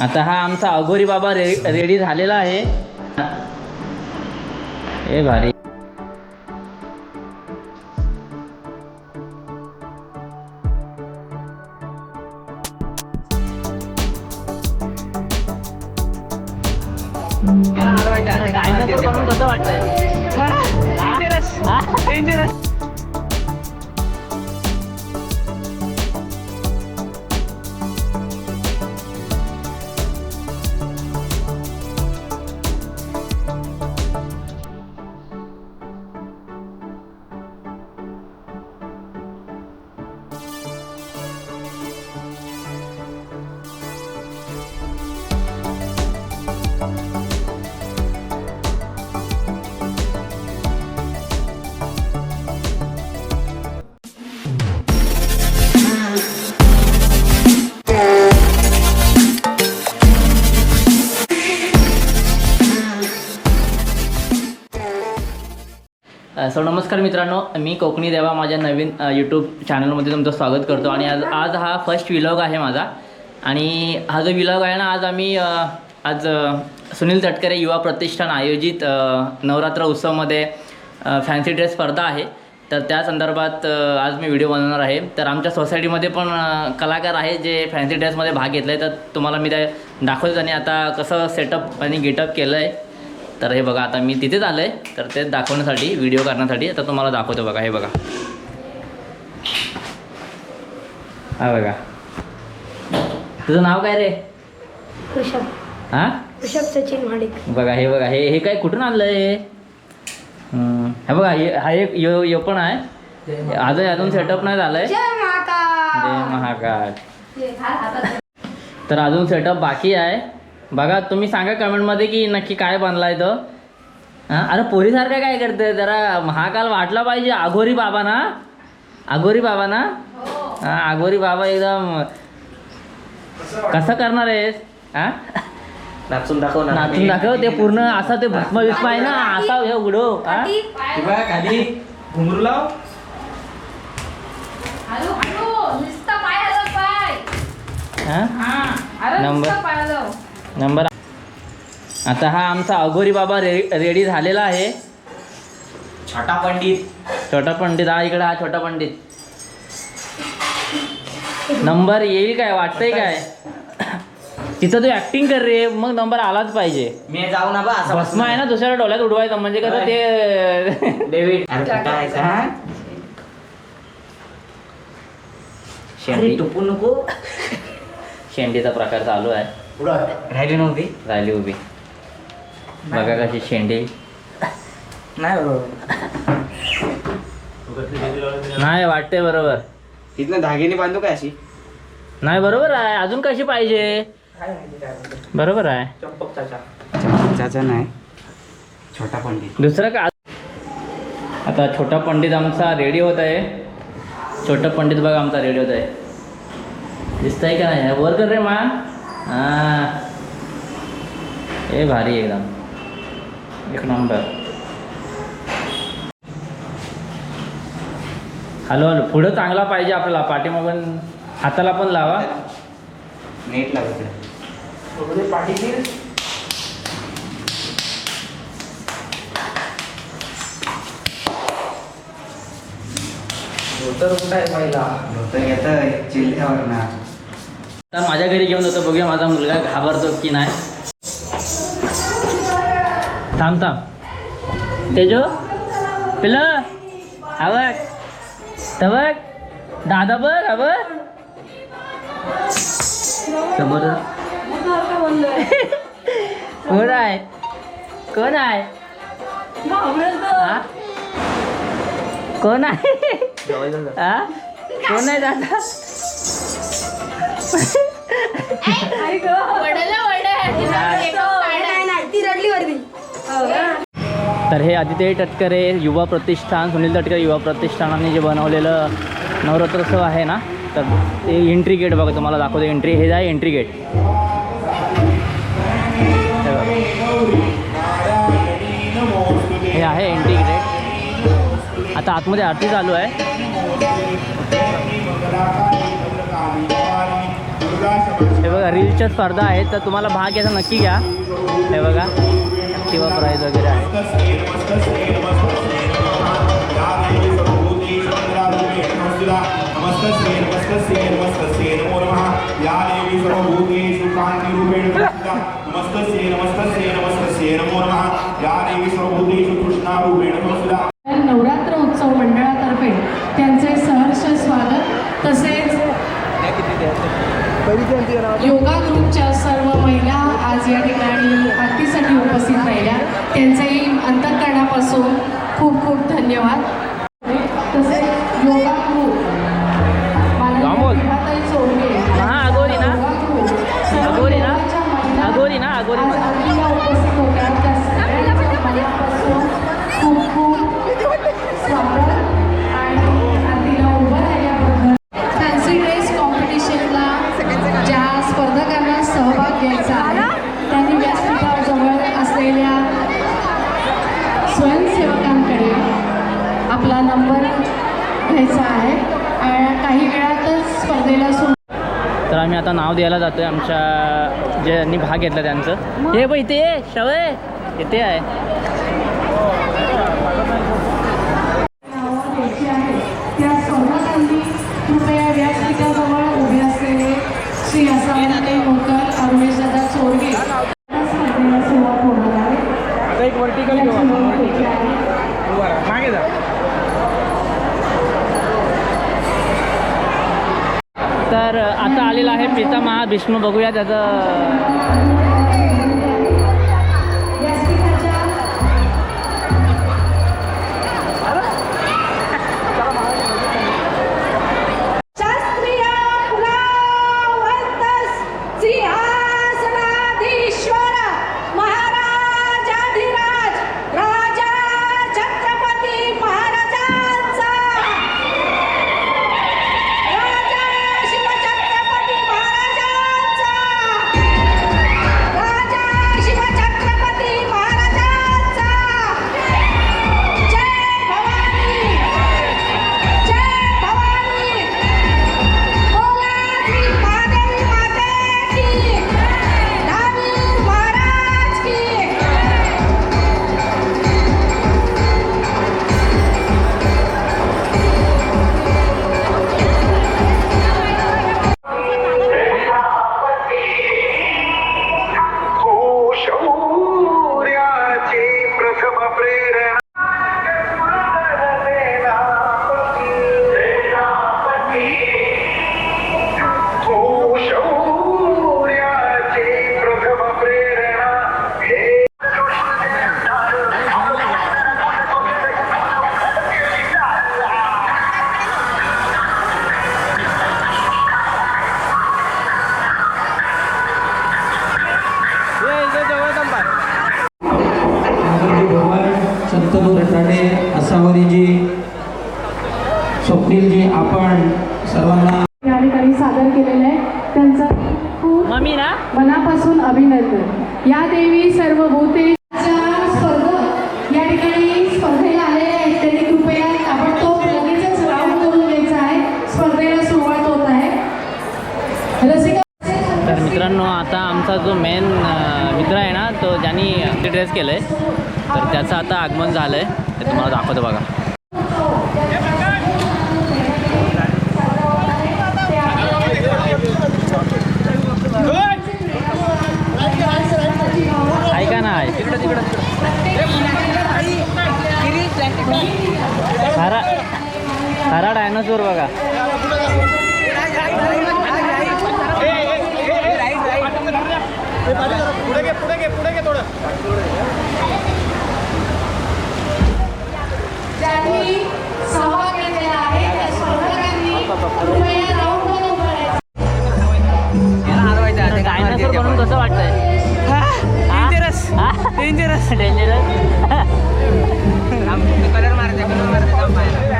आता हा आमचा अघोरी बाबा रे रेडी झालेला आहे. ए भारी. सो नमस्कार मित्रांनो. मी कोकणी देवा माझ्या नवीन यूट्यूब चॅनलमध्ये तुमचं स्वागत करतो. आणि आज आज हा फर्स्ट विलॉग आहे माझा. आणि हा जो विलॉग आहे ना आज आम्ही आज सुनील तटकरे युवा प्रतिष्ठान आयोजित नवरात्र उत्सवमध्ये फॅन्सी ड्रेस स्पर्धा आहे. तर त्या संदर्भात आज मी व्हिडिओ बनवणार आहे. तर आमच्या सोसायटीमध्ये पण कलाकार आहे जे फॅन्सी ड्रेसमध्ये भाग घेतला आहे तर तुम्हाला मी ते दाखवतो आणि आता कसं सेटअप आणि गेटअप केलं आहे तर हे बघा आता मी तिथेच आलो आहे तर ते दाखवण्यासाठी व्हिडिओ करण्यासाठी आता तुम्हाला दाखवतो बघा हे बघा. हा बघा. तुझं नाव काय रे? ऋषभ. हां? ऋषभ सचिन महाडिक बघा हे बघा हे हे काय कुठून आणलं आहे हे बघा हे हा एक यो यो पण आहे. अजून अजून सेटअप नाही झालं आहे जय माता जय महाकाल. तर अजून सेटअप बाकी आहे. बघा तुम्ही सांगा कमेंटमध्ये की नक्की काय बनलाय तो. हां? अरे पोरीसारखं काय करते जरा महाकाल वाटला पाहिजे. आघोरी बाबा ना? आघोरी बाबा ना? हां. आघोरी बाबा एकदम. कसं करणार आहेस? हां? नाचून दाखव ना. नाचून दाखव. ते पूर्ण असा ते भस्म विस्म आहे ना? असा हे उडव. हां? किंवा खाली. घुंगरू लाव. हॅलो हॅलो नुसता पाय हलव पाय. हां? हा. अरे नंबर. नंबर आता हा आमचा अघोरी बाबा रे रेडी झालेला आहे. छोटा पंडित. छोटा पंडित हा इकडे हा छोटा पंडित. नंबर येईल काय? वाटतंय काय? तिथं तू ऍक्टिंग कर रे मग नंबर आलाच पाहिजे. मी जाऊ ना बा असं भस्म आहे ना दुसऱ्या डोळ्यात उडवायचं म्हणजे कसं ते डेव्हिड अरे कुठं आहे का? हा? अरे शेंडी टुपू नको. शेंडीचा प्रकार चालू आहे. राहिली नव्हती राहिली उभी. बघा कशी शेंडी. नाही बरोबर. नाही वाटते बरोबर. तिथनं धागेने बांधू काय अशी? नाही बरोबर आहे. अजून कशी पाहिजे? बरोबर आहे. चंपक चाचा. चाचा नाही. छोटा पंडित. दुसरं का? आता छोटा पंडित आमचा रेडी होत आहे. छोटा पंडित बघा आमचा रेडी होत आहे. दिसतंय का नाही? वर कर रे मा. हां हे भारी एकदम। एक नंबर। हॅलो हॅलो पुढं चांगला पाहिजे आपल्याला पाठीमागून हाताला पण लावा. नेट लागत धोतर कुठं आहे पहिला? धोतर घेत चिल्ल्यावर ना. तर माझ्या घरी घेऊन जातो. बघूया माझा मुलगा घाबरतो की नाही. थांब थांब. तेजो? पिलं तर बघ. दादा बघ हा बघ. समोर कोण आहे? कोण आहे? हा? कोण आहे? कोण आहे दादा? तर हे आदित्य टटकरे युवा प्रतिष्ठान सुनील तटकरे युवा प्रतिष्ठानाने जे बनवलेलं नवरात्रोत्सव आहे ना तर ते एंट्री गेट बघा तुम्हाला दाखवतो एंट्री हे आहे एंट्री गेट हे आहे एंट्री गेट आता आतमध्ये आरती चालू आहे. हे बघा रीलच्या स्पर्धा आहेत तर तुम्हाला भाग घ्यायचा नक्की घ्या. हे बघा किंवा प्राईज वगैरे आहे. नमस्तस्ये नमस्तस्ये नमस्तस्ये नमो नमः या देवी सर्वभूतेषु कृष्णारूपेण संस्थिता उपस्थित राहिल्या. त्यांचेही अंतःकरणापासून खूप खूप धन्यवाद. तसेच योगा ग्रुप रामोल. माननीय चोरगे नंबर घ्यायचा आहे. आणि काही वेळातच स्पर्धेला सुरू तर आम्ही आता नाव द्यायला जातोय आमच्या ज्यांनी भाग घेतला त्यांचं. हे बघ इथे शवय इथे आहे. कृपया व्यासपीठाजवळ उभे असलेले श्री असावते मोकर अरुणेश दादा चोरगे या स्पर्धेला सुरुवात होणार आहे एक वर्टिकल याची नोंद घ्यायची आहे मागे जा तर आता आलेला आहे विष्णू बघूया त्याचं आमचा जो मेन मित्र आहे ना तो ज्यांनी ड्रेस केलं आहे तर त्याचं आता आगमन झालं आहे ते तुम्हाला दाखवतो बघा. ऐका ना तिकडं तिकडं खरा खरा डायनोसोर बघा. ज्यांनी सहभाग घेतलेला आहे. त्या स्पर्धकांनी कृपया राहायचं. डायनासोर म्हणून कसं वाटतंय? डेंजरस डेंजरस डेंजरस या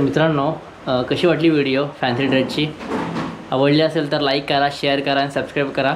तर मित्रांनो कशी वाटली व्हिडिओ फॅन्सी ड्रेसची आवडली असेल तर लाईक करा शेअर करा आणि सबस्क्राईब करा.